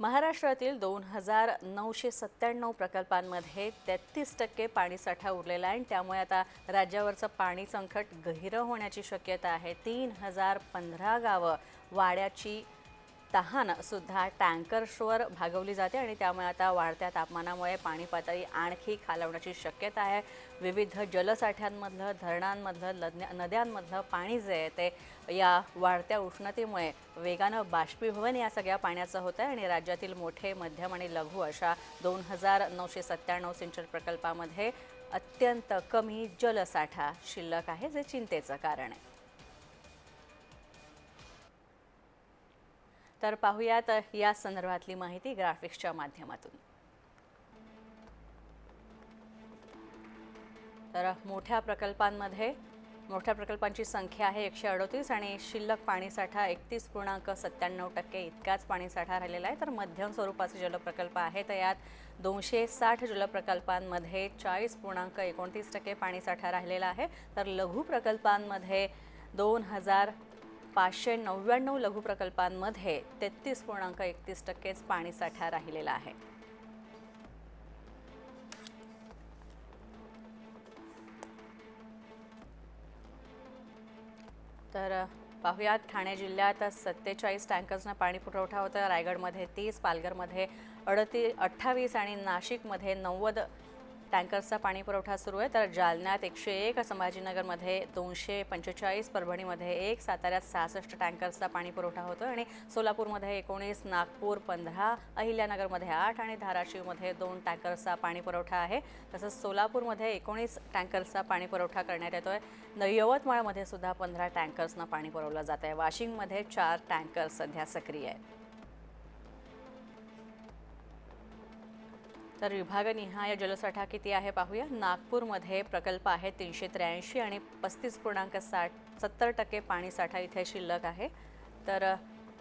महाराष्ट्रातील दोन हजार नऊशे सत्त्याण्णव प्रकल्पांमध्ये तेहतीस टक्के पाणीसाठा उरलेला आहे आणि त्यामुळे आता राज्यावरचं पाणी संकट गहिरं होण्याची शक्यता आहे. तीन हजार पंधरा गावं वाड्याची तहान सुद्धा टँकर्सवर भागवली जाते आणि त्यामुळे आता वाढत्या तापमानामुळे पाणी पातळी आणखी खालावण्याची शक्यता आहे. विविध जलसाठ्यांमधलं धरणांमधलं लद्या नद्यांमधलं पाणी जे आहे ते या वाढत्या उष्णतेमुळे वेगानं बाष्पीभवन या सगळ्या पाण्याचं होतं आहे आणि राज्यातील मोठे मध्यम आणि लघु अशा दोन हजार नऊशे सत्त्याण्णव सिंचन प्रकल्पामध्ये अत्यंत कमी जलसाठा शिल्लक आहे जे चिंतेचं कारण आहे. तर पाहूयात या संदर्भातली माहिती ग्राफिक्सच्या माध्यमातून. तर मोठ्या प्रकल्पांमध्ये मोठ्या प्रकल्पांची संख्या आहे एकशे अडोतीस आणि शिल्लक पाणीसाठा एकतीस पूर्णांक सत्त्याण्णव टक्के इतकाच पाणीसाठा राहिलेला आहे. तर मध्यम स्वरूपाचे जलप्रकल्प आहे तर यात दोनशे साठ जलप्रकल्पांमध्ये चाळीस पूर्णांक एकोणतीस टक्के पाणीसाठा राहिलेला आहे. तर लघु प्रकल्पांमध्ये दोन हजार पाचशे नव्याण्णव लघु प्रकल्पांमध्ये तेहतीस पूर्णांक एकतीस टक्केच पाणीसाठा राहिलेला आहे. तर पाहुयात ठाणे जिल्ह्यात सत्तेचाळीस टँकर्सना पाणी पुरवठा होता रायगडमध्ये तीस पालघरमध्ये अडती अठ्ठावीस आणि नाशिकमध्ये नव्वद टँकर्सचा पाणी पुरवठा सुरू आहे. तर जालन्यात एकशे एक संभाजीनगरमध्ये दोनशे पंचेचाळीस परभणीमध्ये एक साताऱ्यात सहासष्ट टँकर्सचा पाणी पुरवठा होतो आणि सोलापूरमध्ये एकोणीस नागपूर पंधरा अहिल्यानगरमध्ये आठ आणि धाराशिवमध्ये दोन टँकर्सचा पाणी पुरवठा आहे. तसंच सोलापूरमध्ये एकोणीस टँकर्सचा पाणी पुरवठा करण्यात येतो न यवतमाळमध्ये सुद्धा पंधरा टँकर्सना पाणी पुरवलं जात आहे वाशिममध्ये चार टँकर्स सध्या सक्रिय आहेत. तर विभागनिहाय जलसाठा किती आहे पाहूया. नागपूरमध्ये प्रकल्प आहे तीनशे त्र्याऐंशी आणि पस्तीस पूर्णांक साठ सत्तर टक्के पाणीसाठा इथे शिल्लक आहे. तर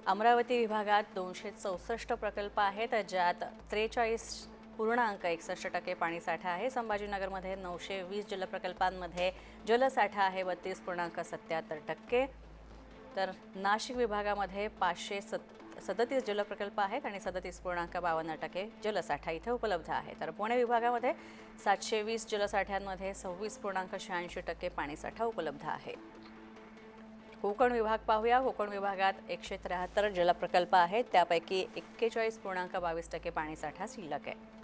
अमरावती विभागात दोनशे चौसष्ट प्रकल्प आहेत ज्यात त्रेचाळीस पूर्णांक एकसष्ट टक्के पाणीसाठा आहे. संभाजीनगरमध्ये नऊशे वीस जलप्रकल्पांमध्ये जलसाठा आहे बत्तीस पूर्णांक सत्याहत्तर टक्के. तर नाशिक विभागामध्ये पाचशे सत् सदतीस जलप्रकल्प आहेत आणि सदतीस पूर्णांक बावन्न टक्के जलसाठा इथे उपलब्ध आहे. तर पुणे विभागामध्ये सातशे वीस जलसाठ्यांमध्ये सव्वीस पूर्णांक शहाऐंशी टक्के पाणीसाठा उपलब्ध आहे. कोकण विभाग पाहूया. कोकण विभागात एकशे त्र्याहत्तर जलप्रकल्प आहेत. त्यापैकी एक्केचाळीस पूर्णांक बावीस टक्के पाणीसाठा शिल्लक आहे.